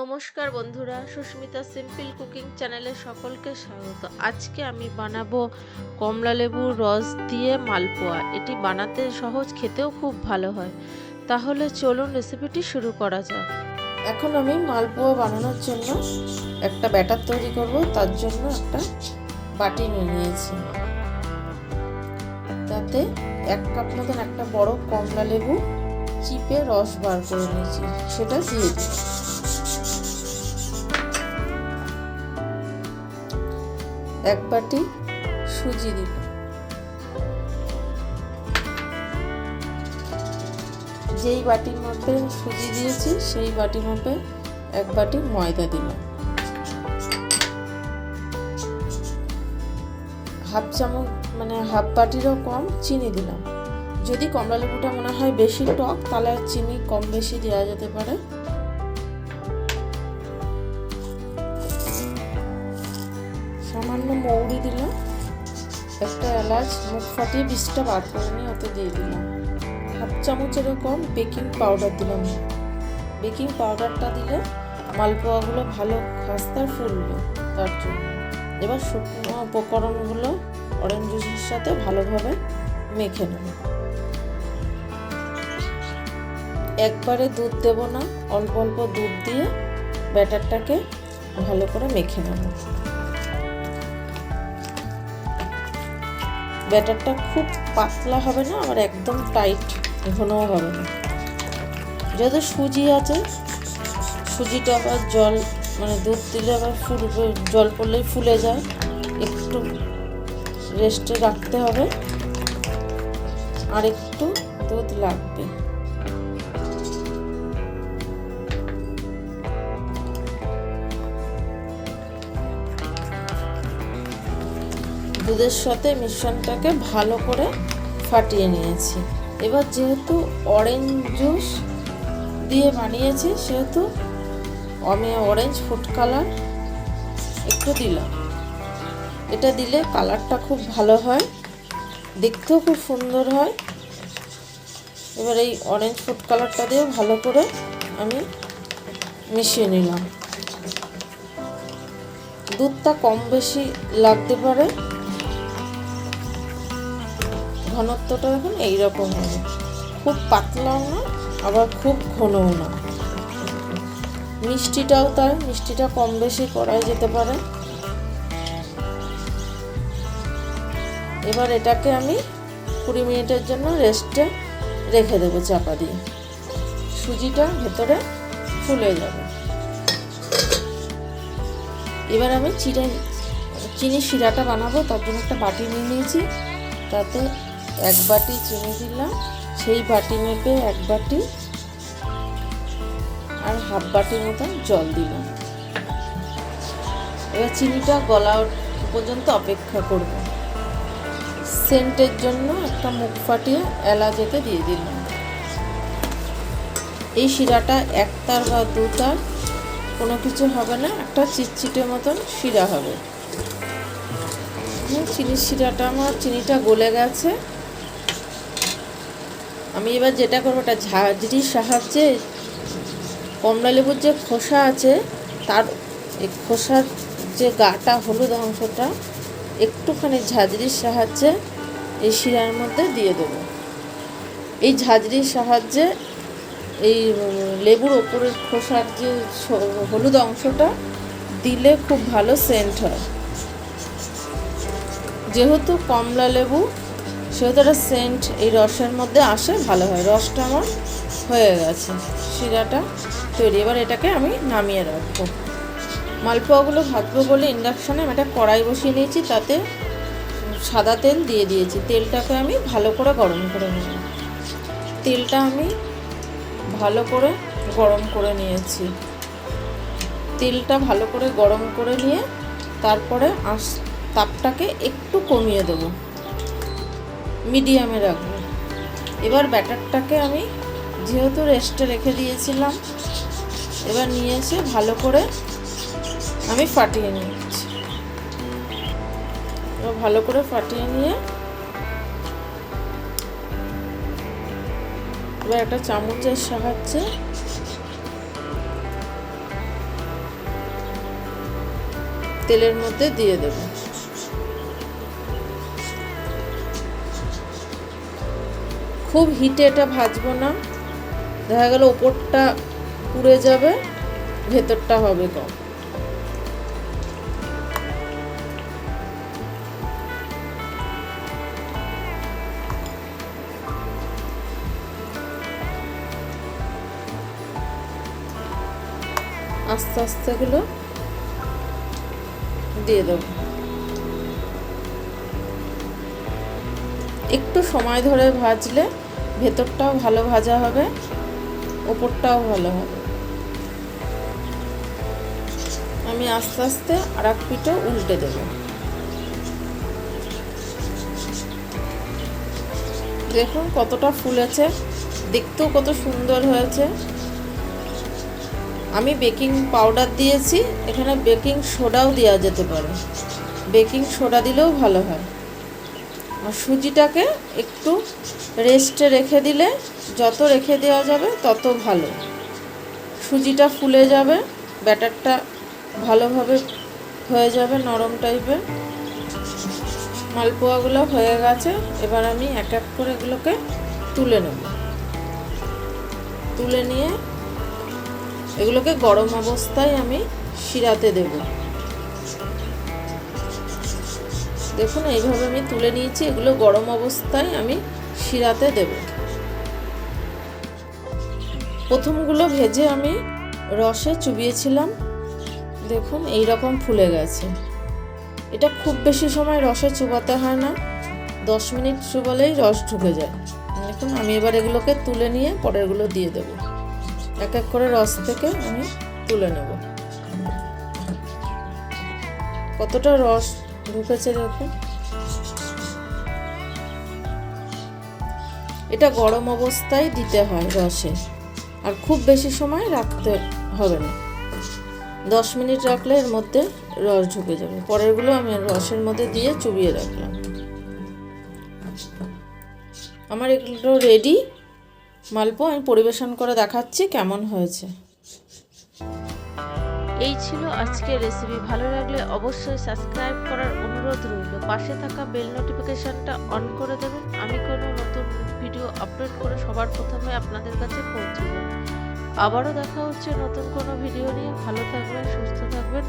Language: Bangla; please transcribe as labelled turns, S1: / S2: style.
S1: নমস্কার বন্ধুরা, সুস্মিতা সিম্পল কুকিং চ্যানেলে সকলকে স্বাগত। আজকে আমি বানাবো কমলা লেবুর রস দিয়ে মালপোয়া। এটি বানাতে সহজ, খেতেও খুব ভালো হয়। তাহলে চলুন রেসিপিটি শুরু করা যাক।
S2: এখন আমি মালপোয়া বানানোর জন্য একটা ব্যাটার তৈরি করব। তার জন্য একটা বাটি নিয়ে নিয়েছি। তাতে এক কাপ মতন একটা বড় কমলা লেবু, চিপে রস বার করে নিয়েছি। সেটা দিয়ে এক বাটি সুজি দিব। যেই বাটির মধ্যে সুজি দিয়েছি, সেই বাটির মধ্যে এক বাটি ময়দা দিলাম হাফ চামচ মানে হাফ বাটিরও কম চিনি দিলাম। যদি কমলা লেবুটা মনে হয় বেশি টক, তাহলে চিনি কম বেশি দেওয়া যেতে পারে। সামান্য মৌরি দিলাম। একটা এলাচ, মুখ ফাটিয়ে বিষটা বার করে নিয়ে ওতে দিয়ে দিলাম। হাফ চামচেরও কম বেকিং পাউডার দিলাম। বেকিং পাউডারটা দিলে মালপোয়াগুলো ভালো খাস্তা ফুলবে তার জন্য। এবার শুকনো উপকরণগুলো অরেঞ্জ জুসের সাথে ভালোভাবে মেখে নেব। একবারে দুধ দেব না, অল্প অল্প দুধ দিয়ে ব্যাটারটাকে ভালো করে মেখে নেব। ব্যাটারটা খুব পাতলা হবে না, আবার একদম টাইট ঘনও হবে না। যেহেতু সুজি আছে, সুজিটা আবার জল মানে দুধ দিলে আবার ফুলবে জল পড়লেই ফুলে যায়। একটু রেস্টে রাখতে হবে। আর একটু দুধ লাগবে। দুধের সাথে মিশ্রণটাকে ভালো করে ফাটিয়ে নিয়েছি। এবার যেহেতু অরেঞ্জ জুস দিয়ে বানিয়েছি, সেহেতু আমি অরেঞ্জ ফুড কালার একটু দিলাম। এটা দিলে কালারটা খুব ভালো হয়, দেখতেও খুব সুন্দর হয়। এবার এই অরেঞ্জ ফুড কালারটা দিয়ে ভালো করে আমি মিশিয়ে নিলাম। দুধটা কম বেশি লাগতে পারে। ঘনত্বটা দেখুন এইরকম হবে। খুব পাতলাও না, আবার খুব ঘনও না। মিষ্টিটাও তাই মিষ্টিটা কম বেশি করাই যেতে পারে। এবার এটাকে আমি কুড়ি মিনিটের জন্য রেস্টে রেখে দেবো চাপা দিয়ে। সুজিটা ভেতরে ফুলে যাবে। এবার আমি চিড়ে চিনি শিরাটা বানাবো, তার জন্য একটা বাটি নিয়ে নিয়েছি। তাতে এক বাটি চিনি দিলাম, সেই বাটি মেপে এক বাটি আর হাফ বাটির মতন জল দিলাম। এবার চিনিটা গলা পর্যন্ত অপেক্ষা করব। সেন্টের জন্য একটা মুখ ফাটিয়ে এলাচেতে দিয়ে দিলাম। এই শিরাটা একতার বা দুতার কোনো কিছু হবে না, একটা চিটচিটে মতন শিরা হবে। চিনির শিরাটা আমার, চিনিটা গলে গেছে। আমি এবার যেটা করব, ওটা ঝাঁঝরির সাহায্যে কমলা লেবুর যে খোসা আছে, তার এই খোসার যে গাটা, হলুদ অংশটা, একটুখানি ঝাঁঝরির সাহায্যে এই শিরার মধ্যে দিয়ে দেবো। এই ঝাঁঝরির সাহায্যে এই লেবুর ওপরের খোসার যে হলুদ অংশটা দিলে খুব ভালো সেন্ট হয়। যেহেতু কমলা লেবু সেহেতু একটা সেন্ট এই রসের মধ্যে আসে, ভালো হয়। রসটা আমার হয়ে গেছে। শিরাটা তৈরি। এবার এটাকে আমি নামিয়ে রাখব। মালপোয়াগুলো ভাজবো বলে ইন্ডাকশানে আমি একটা কড়াই বসিয়ে নিয়েছি, তাতে সাদা তেল দিয়ে দিয়েছি। তেলটাকে আমি ভালো করে গরম করে নেব। তেলটা আমি ভালো করে গরম করে নিয়েছি। তেলটা ভালো করে গরম করে নিয়ে তারপরে আস তাপটাকে একটু কমিয়ে দেবো। মিডিয়ামে রাখব। এবার ব্যাটারটাকে আমি যেহেতু রেস্টে রেখে দিয়েছিলাম, এবার নিয়ে এসে ভালো করে আমি ফাটিয়ে নিচ্ছি। এবার ভালো করে ফাটিয়ে নিয়ে এবার একটা চামচের সাহায্যে তেলের মধ্যে দিয়ে দেব। খুব হিটে এটা ভাজবো না। দেখা গেল ওপরটা পুড়ে যাবে, ভেতরটা হবে কম। আস্তে আস্তে এগুলো দিয়ে দেব। একটু সময় ধরে ভাজলে ভেতরটাও ভালো ভাজা হবে, ওপরটাও ভালো হবে। আমি আস্তে আস্তে আর এক পিঠও উল্টে দেব। দেখুন কতটা ফুলেছে, দেখতেও কত সুন্দর হয়েছে। আমি বেকিং পাউডার দিয়েছি, এখানে বেকিং সোডাও দেওয়া যেতে পারে। বেকিং সোডা দিলেও ভালো হয়। সুজিটাকে একটু রেস্টে রেখে দিলে যত রেখে দেওয়া যাবে তত ভালো। সুজিটা ফুলে যাবে, ব্যাটারটা ভালোভাবে হয়ে যাবে, নরম টাইপের। মালপোয়াগুলো হয়ে গেছে, এবার আমি এক এক করে এগুলোকে তুলে নেব। তুলে নিয়ে এগুলোকে গরম অবস্থায় আমি শিরাতে দেব। দেখুন, এইভাবে আমি তুলে নিয়েছি, এগুলো গরম অবস্থায় আমি শিরাতে দেব। প্রথমগুলো ভেজে আমি রসে চুবিয়েছিলাম। দেখুন এই রকম ফুলে গেছে। এটা খুব বেশি সময় রসে চুবাতে হয় না। দশ মিনিট চুবালেই রস ঢুকে যায়। দেখুন, আমি এবার এগুলোকে তুলে নিয়ে পরেরগুলো দিয়ে দেবো। এক এক করে রস থেকে আমি তুলে নেব। কতটা রস ঢুকেছে দেখুন এটা গরম অবস্থায় দিতে হয় রসে। আর খুব বেশি সময় রাখতে হবে না। দশ মিনিট রাখলে এর মধ্যে রস ঢুকে যাবে। পরেরগুলো আমি রসের মধ্যে দিয়ে চুবিয়ে রাখলাম। আমার এগুলো রেডি মালপো আমি পরিবেশন করে দেখাচ্ছি কেমন হয়েছে।
S1: এই ছিল আজকের রেসিপি ভালো লাগলে অবশ্যই সাবস্ক্রাইব করার অনুরোধ রইল। পাশে থাকা বেল নোটিফিকেশনটা অন করে দেবেন। আমি কোনো নতুন ভিডিও আপলোড করে সবার প্রথমে আপনাদের কাছে পৌঁছে দেব আবারও দেখা হচ্ছে নতুন কোনো ভিডিও নিয়ে। ভালো থাকবেন, সুস্থ থাকবেন।